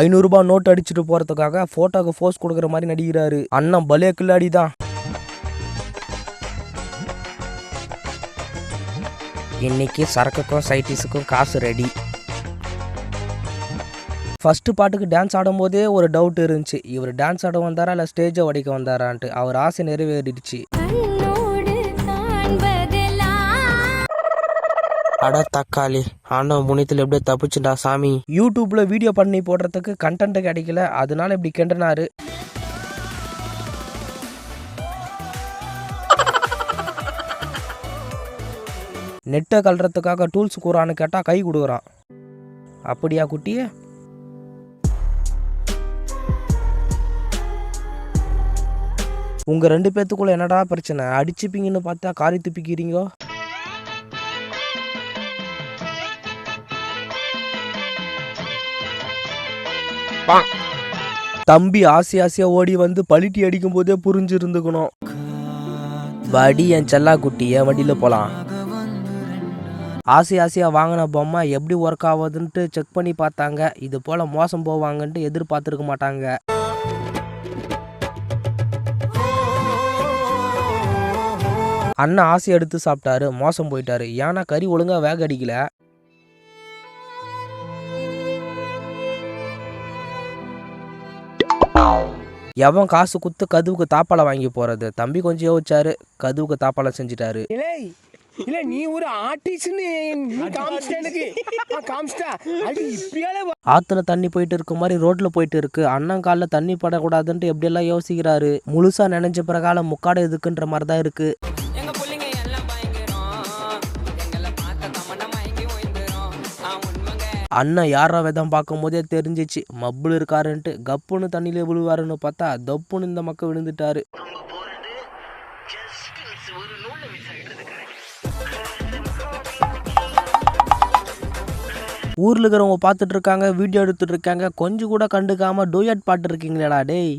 ஐநூறுரூபா நோட் அடிச்சுட்டு போகிறதுக்காக ஃபோட்டோக்கு ஃபோர்ஸ் கொடுக்குற மாதிரி நடிக்கிறாரு. அண்ணன் பலே கில்லாடி தான். இன்னைக்கு சரக்குக்கும் சைட்டிஸுக்கும் காசு ரெடி ஃபஸ்ட்டு பாட்டுக்கு டான்ஸ் ஆடும்போதே ஒரு டவுட் இருந்துச்சு. இவர் டான்ஸ் ஆட வந்தாரா இல்லை ஸ்டேஜை உடைக்க வந்தாரான்ட்டு. அவர் ஆசை நிறைவேறிடுச்சு. அட தக்காளி ஆண்டவன் புனியத்தில் எப்படியோ தப்பிச்சுடா சாமி. யூடியூப்ல வீடியோ பண்ணி போடுறதுக்கு கண்டென்ட் கிடைக்கல. அதனால இப்படி கிண்டனாரு. நெட்டை கல்றதுக்காக டூல்ஸ் கூறான்னு கேட்டால் கை கொடுக்குறான். அப்படியா குட்டியே? உங்க ரெண்டு பேர்த்துக்குள்ளே என்னடா பிரச்சனை? அடிச்சுப்பீங்கன்னு பார்த்தா காரி துப்பிக்கிறீங்க? தம்பி ஆசை ஆசையா ஓடி வந்து பலிட்டி அடிக்கும் போதே புரிஞ்சு இருந்துக்கணும் வடி என் செல்லா குட்டி என் வண்டியில போலாம். ஆசை ஆசையா வாங்கின பொம்மை எப்படி ஒர்க் ஆகுதுன்ட்டு செக் பண்ணி பார்த்தாங்க. இது போல மோசம் போவாங்கன்ட்டு எதிர்பார்த்துருக்க மாட்டாங்க. அண்ணன் ஆசை எடுத்து சாப்பிட்டாரு மோசம் போயிட்டாரு. ஏன்னா கறி ஒழுங்கா வேக அடிக்கல. எவன் காசு குத்து கதுவுக்கு தாப்பாலை வாங்கி போறது? தம்பி கொஞ்சம் யோசிச்சாரு. கதுவுக்கு தாப்பாலை செஞ்சிட்டாரு. இல்லை இல்ல நீ ஒரு ஆத்துல தண்ணி போயிட்டு இருக்க மாதிரி ரோட்ல போயிட்டு இருக்கு. அண்ணன் தண்ணி படக்கூடாதுன்ட்டு எப்படியெல்லாம் யோசிக்கிறாரு? முழுசா நினைஞ்ச பிறகால முக்காடு எதுக்குன்ற மாதிரி தான் இருக்கு. அண்ணன் யாரோ விதம் பார்க்கும்போதே தெரிஞ்சிச்சு. மப்புள் இருக்காருன்ட்டு கப்புன்னு தண்ணியில் விழுவாருன்னு பார்த்தா தப்புன்னு இந்த மக்கள் விழுந்துட்டாரு. ஊரில் இருக்கிறவங்க பார்த்துட்டு இருக்காங்க வீடியோ எடுத்துட்டு இருக்காங்க. கொஞ்சம் கூட கண்டுக்காம டூயட் பாட்டு இருக்கீங்களேடா டேய்.